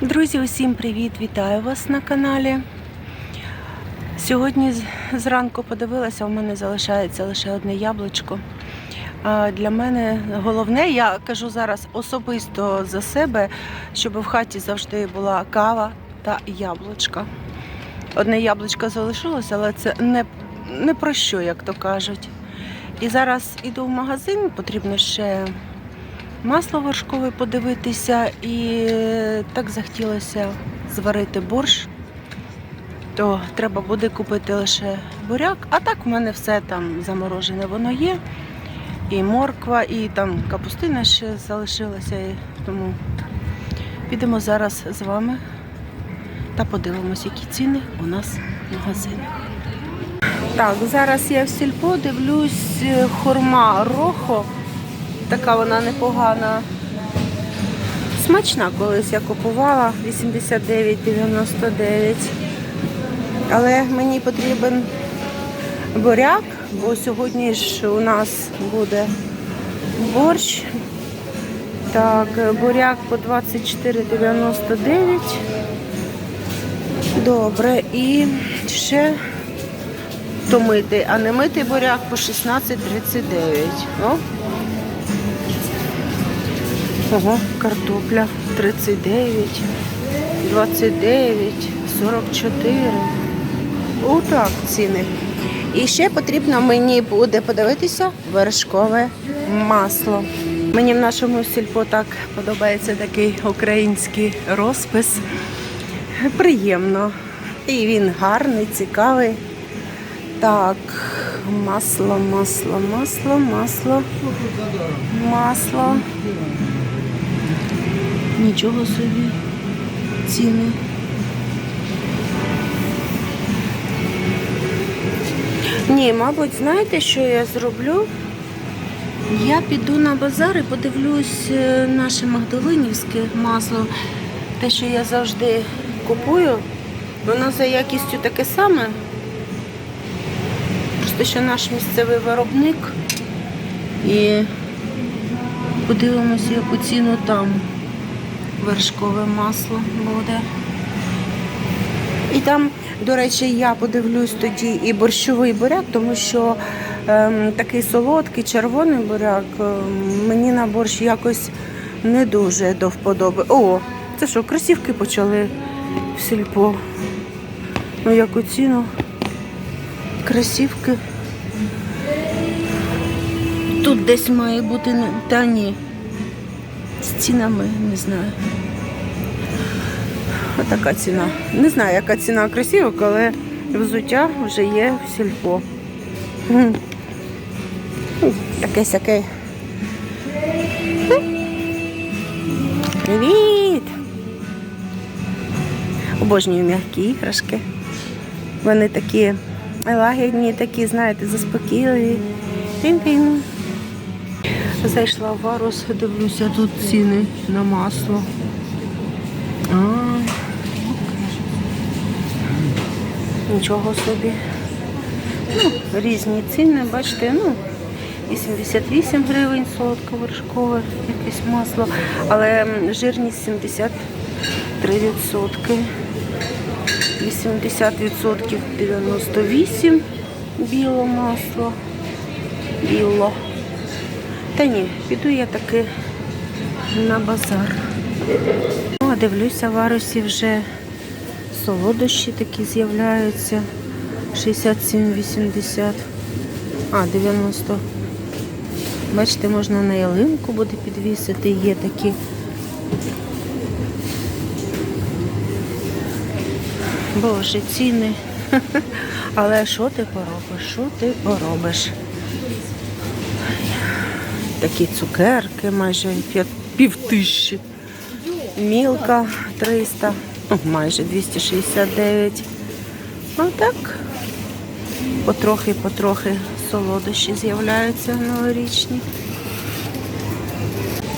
Друзі, усім привіт! Вітаю вас на каналі. Сьогодні зранку подивилася, у мене залишається лише одне яблучко. Для мене головне, я кажу зараз особисто за себе, щоб в хаті завжди була кава та яблучка. Одне яблучко залишилося, але це не, не про що, як то кажуть. І зараз іду в магазин, потрібно ще масло вершкове подивитися, і так захотілося зварити борщ, то треба буде купити лише буряк. А так в мене все там заморожене воно є. І морква, і там капустина ще залишилася. Тому підемо зараз з вами та подивимось, які ціни у нас в магазинах. Так, зараз я в сільпо дивлюсь е, хурма рохо. Така вона непогана. Смачна колись я купувала 89,99. Але мені потрібен буряк, бо сьогодні ж у нас буде борщ. Так, буряк по 24,99. Добре, і ще то митий, а не митий буряк по 16,39. Ого, картопля 39, 29, 44. Отак ціни. І ще потрібно мені буде подивитися вершкове масло. Мені в нашому сільпо так подобається такий український розпис. Приємно. І він гарний, цікавий. Так, масло, масло, масло, масло, масло. Нічого собі. Ціни. Ні, мабуть, знаєте, що я зроблю? Я піду на базар і подивлюсь е, наше магдалинівське масло. Те, що я завжди купую, воно за якістю таке саме. Просто що наш місцевий виробник. І подивимося, яку ціну там вершкове масло буде. І там, до речі, я подивлюсь тоді і борщовий буряк, тому що ем, такий солодкий червоний буряк ем, мені на борщ якось не дуже до вподоби. О, це що, кросівки почали в сільпо. Ну, яку ціну? Кросівки. Тут десь має бути, та ні. З цінами не знаю. Отака ціна. Не знаю, яка ціна кросівок, але взуття вже є в сільпо. Таке сяке. Привіт! Обожнюю м'які іграшки. Вони такі лагідні, такі, знаєте, заспокійливі. Тин-тин. Зайшла в Варус, дивлюся, тут ціни на масло. А, нічого собі. Ну, різні ціни, бачите, ну, 88 гривень солодко-вершкове якесь масло, але жирність 73 відсотки. 80% 98 біло масло. Біло. Та ні, піду я таки на базар. Ну, а дивлюся, в Арусі вже солодощі такі з'являються. 67,80. А, 90. Бачите, можна на ялинку буде підвісити. Є такі. Боже, ціни. Але що ти поробиш? Що ти поробиш? Такі цукерки майже пів тисячі. Мілка 300, ну, майже 269. А так, потрохи-потрохи солодощі з'являються новорічні.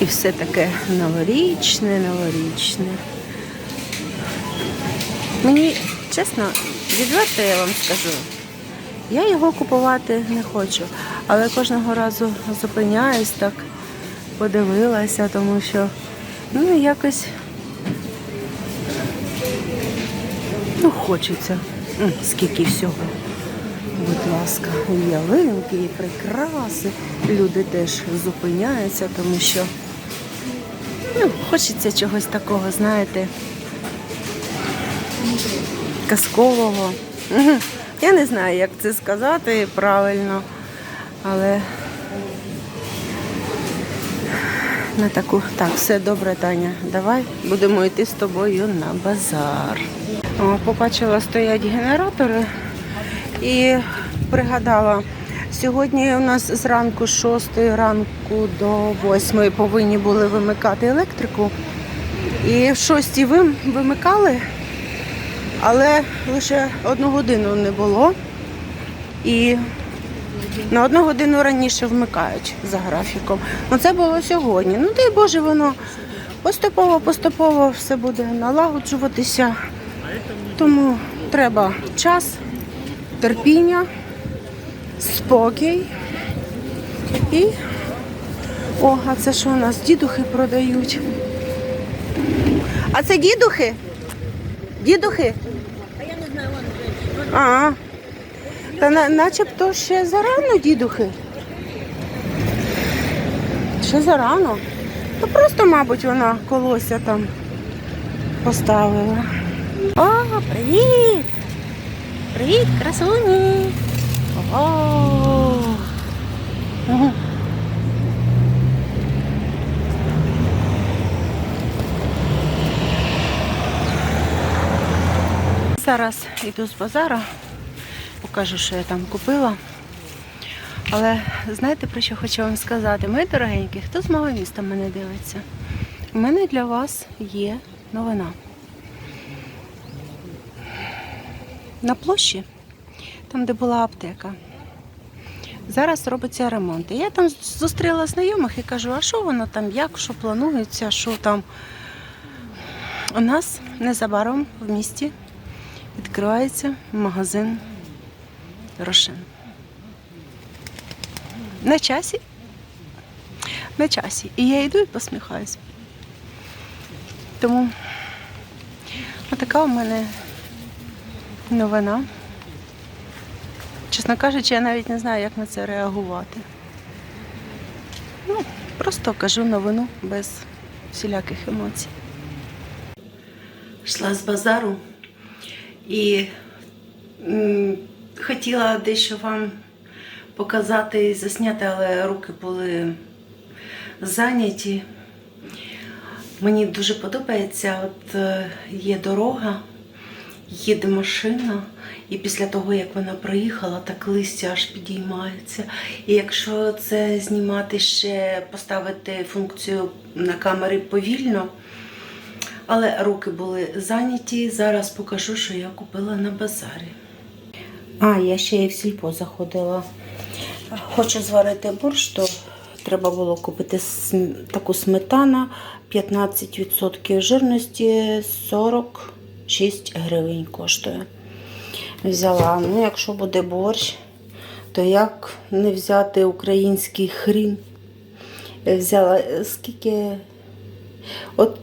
І все таке новорічне, новорічне. Мені, чесно, відверто я вам скажу, я його купувати не хочу, але кожного разу зупиняюсь так, подивилася, тому що ну якось Ну, хочеться. Скільки всього. Будь ласка, і ялинки, і прикраси. Люди теж зупиняються, тому що ну, хочеться чогось такого, знаєте, казкового. Я не знаю, як це сказати правильно, але на таку. Так, все добре, Таня. Давай будемо йти з тобою на базар. О, побачила, стоять генератори і пригадала. Сьогодні у нас зранку з 6 ранку до 8 повинні були вимикати електрику. І в 6 вимикали, але лише одну годину не було. І на одну годину раніше вмикають за графіком. Ну це було сьогодні. Ну дай Боже, воно поступово, поступово все буде налагоджуватися. Тому треба час, терпіння, спокій. І. О, а це що у нас? Дідухи продають. А це дідухи? Дідухи? А я не знаю, вон А. Та на, начебто ще зарано, дідухи. Ще зарано. То просто, мабуть, вона колося там поставила. О, привіт! Привіт, красуні! О! Мгм. Зараз йду з базару, покажу, що я там купила. Але знаєте, про що хочу вам сказати? Мої дорогенькі, хто з мого міста мене дивиться? У мене для вас є новина. На площі, там, де була аптека, зараз робиться ремонт. Я там зустріла знайомих і кажу, а що воно там, як, що планується, що там. У нас незабаром в місті відкривається магазин Рошен. На часі. На часі. І я йду і посміхаюсь. Тому отака у мене новина. Чесно кажучи, я навіть не знаю, як на це реагувати. Ну, просто кажу новину без всіляких емоцій. Йшла з базару і хотіла дещо вам показати і засняти, але руки були зайняті. Мені дуже подобається, от е, є дорога, їде машина, і після того, як вона проїхала, так листя аж підіймається. І якщо це знімати ще, поставити функцію на камері повільно, але руки були зайняті. Зараз покажу, що я купила на базарі. А, я ще і в сільпо заходила. Хочу зварити борщ, то треба було купити таку сметана 15% жирності 46 гривень коштує. Взяла. Ну, якщо буде борщ, то як не взяти український хрін? Взяла скільки. От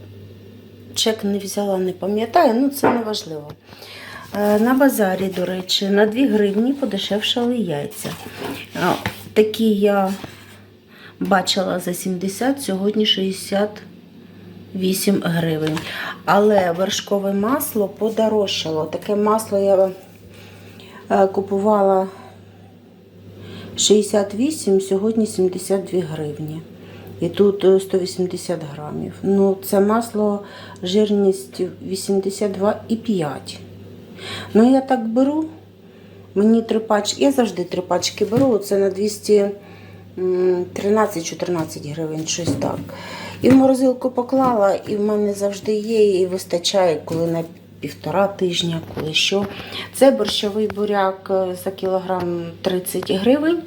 чек не взяла, не пам'ятаю, ну це не важливо. Е, На базарі, до речі, на 2 гривні подешевшали яйця. Е, Такі я бачила за 70, сьогодні 68 гривень. Але вершкове масло подорожчало. Таке масло я е, купувала 68, сьогодні 72 гривні. І тут е, 180 грамів. Ну, це масло жирністю 82,5. Ну, я так беру. Мені три пачки, я завжди три пачки беру, це на 213-14 гривень, щось так. І в морозилку поклала, і в мене завжди є, і вистачає, коли на півтора тижня, коли що. Це борщовий буряк е, за кілограм 30 гривень.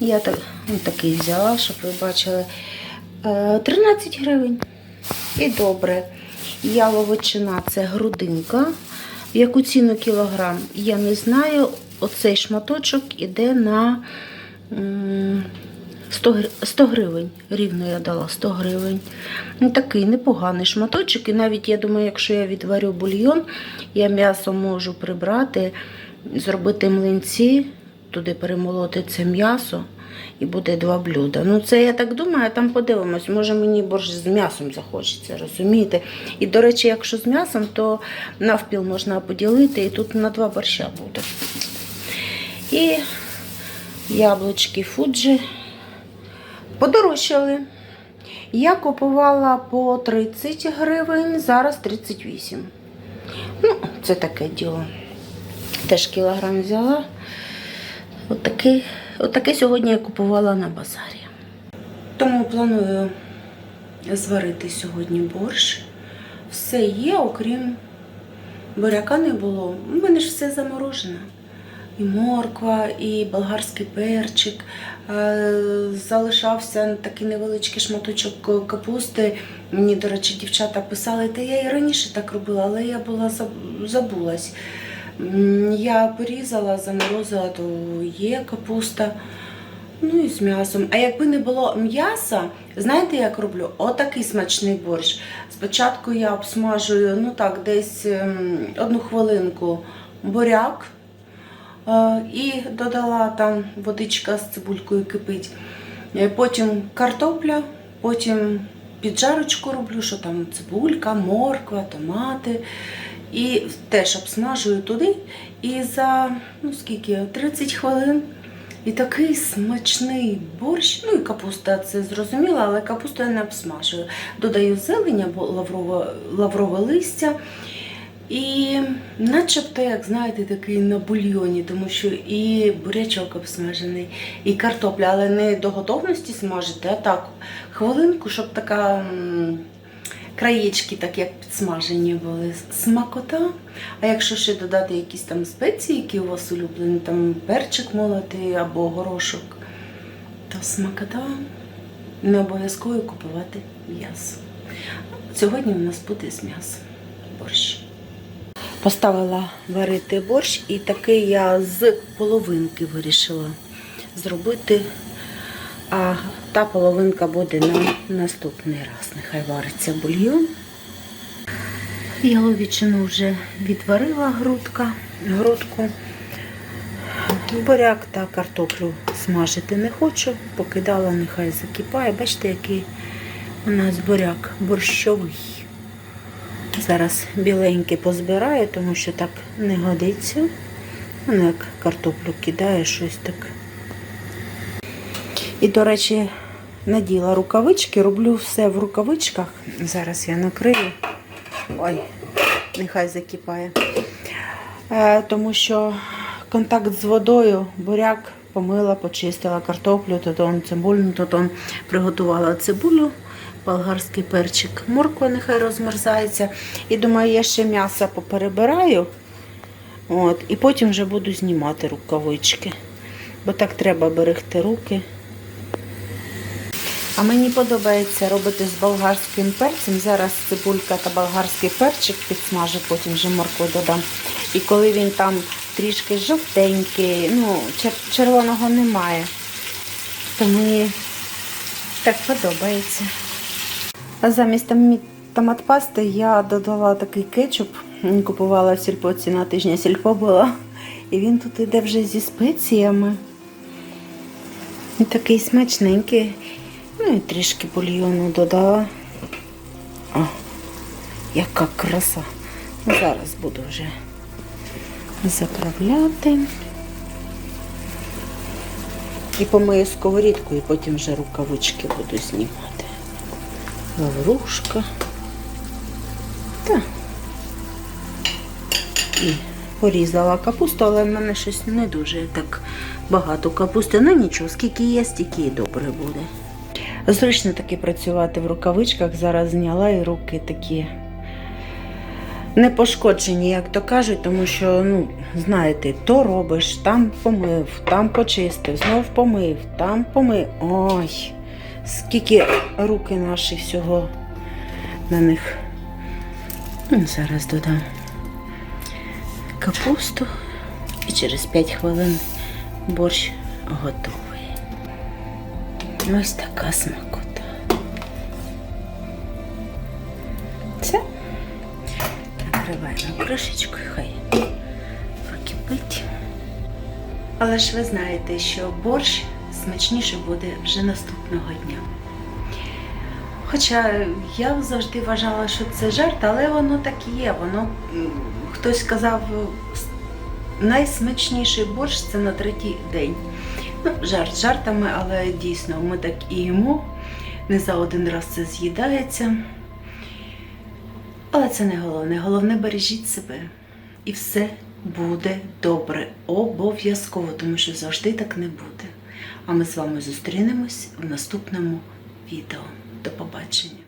Я так, ну, такий взяла, щоб ви бачили. Е, 13 гривень. І добре. Яловичина це грудинка. Яку ціну кілограм? Я не знаю. Оцей шматочок іде на 100, 100 гривень. Рівно я дала 100 гривень. Ну, такий непоганий шматочок. І навіть я думаю, якщо я відварю бульйон, я м'ясо можу прибрати, зробити млинці, туди перемолоти це м'ясо. І буде два блюда. Ну, це я так думаю, там подивимось. Може мені борщ з м'ясом захочеться, розумієте? І, до речі, якщо з м'ясом, то навпіл можна поділити, і тут на два борща буде. І яблучки Фуджі подорожчали. Я купувала по 30 гривень, зараз 38. Ну, це таке діло. Теж кілограм взяла. Отакий, отаке сьогодні я купувала на базарі. Тому планую зварити сьогодні борщ. Все є, окрім буряка не було. У мене ж все заморожено. І морква, і болгарський перчик. Е, Залишався такий невеличкий шматочок капусти. Мені, до речі, дівчата писали, та я і раніше так робила, але я була забулась. Я порізала, заморозила, то є капуста. Ну і з м'ясом. А якби не було м'яса, знаєте, як роблю? Отакий смачний борщ. Спочатку я обсмажую, ну так, десь ем, одну хвилинку буряк е, і додала там водичка з цибулькою кипить. Е, Потім картопля, потім піджарочку роблю, що там цибулька, морква, томати. І теж обсмажую туди. І за ну скільки, 30 хвилин. І такий смачний борщ. Ну і капуста, це зрозуміло, але капусту я не обсмажую. Додаю зелень або лаврове, лаврове листя. І начебто, як знаєте, такий на бульйоні, тому що і бурячок обсмажений, і картопля, але не до готовності смажити, а так хвилинку, щоб така краєчки, так як підсмажені були. Смакота. А якщо ще додати якісь там спеції, які у вас улюблені, там перчик молотий або горошок, то смакота не обов'язково купувати м'ясо. Сьогодні у нас буде з м'ясом борщ. Поставила варити борщ, і такий я з половинки вирішила зробити. А та половинка буде на наступний раз. Нехай вариться бульйон. Яловичину вже відварила грудка, грудку. Буряк та картоплю смажити не хочу, покидала, нехай закипає. Бачите, який у нас буряк борщовий. Зараз біленький позбираю, тому що так не годиться. Воно як картоплю кидає, щось так. І, до речі, наділа рукавички, роблю все в рукавичках. Зараз я накрию. Ой, нехай закипає. Е, тому що контакт з водою, буряк помила, почистила картоплю, тотон цибулю, тотон приготувала цибулю, болгарський перчик, морква нехай розмерзається. І думаю, я ще м'ясо поперебираю. От, і потім вже буду знімати рукавички. Бо так треба берегти руки. А мені подобається робити з болгарським перцем. Зараз цибулька та болгарський перчик підсмажу, потім вже моркву додам. І коли він там трішки жовтенький, ну, червоного немає, то мені так подобається. А замість там томат я додала такий кетчуп. Купувала в сільпо, ціна тижня сільпо була. І він тут іде вже зі спеціями. І такий смачненький. Ну і трішки бульйону додала. О, яка краса. Ну, Зараз буду вже заправляти. І помию сковорідку, і потім вже рукавички буду знімати. Лаврушка. Так. І порізала капусту, але в мене щось не дуже так багато капусти. Ну нічого, скільки є, стільки і добре буде. Зручно таки працювати в рукавичках. Зараз зняла і руки такі не пошкоджені, як то кажуть, тому що, ну, знаєте, то робиш, там помив, там почистив, знов помив, там помив. Ой, скільки руки наші всього на них. Ну, Зараз додам капусту і через 5 хвилин борщ готовий. Ось така смакота. Це накриваємо кришечкою, хай прокипить. Але ж ви знаєте, що борщ смачніше буде вже наступного дня. Хоча я завжди вважала, що це жарт, але воно так і є. Воно хтось сказав, найсмачніший борщ це на третій день. Жарт жартами, але дійсно ми так і їмо. Не за один раз це з'їдається. Але це не головне. Головне бережіть себе. І все буде добре. Обов'язково, тому що завжди так не буде. А ми з вами зустрінемось в наступному відео. До побачення.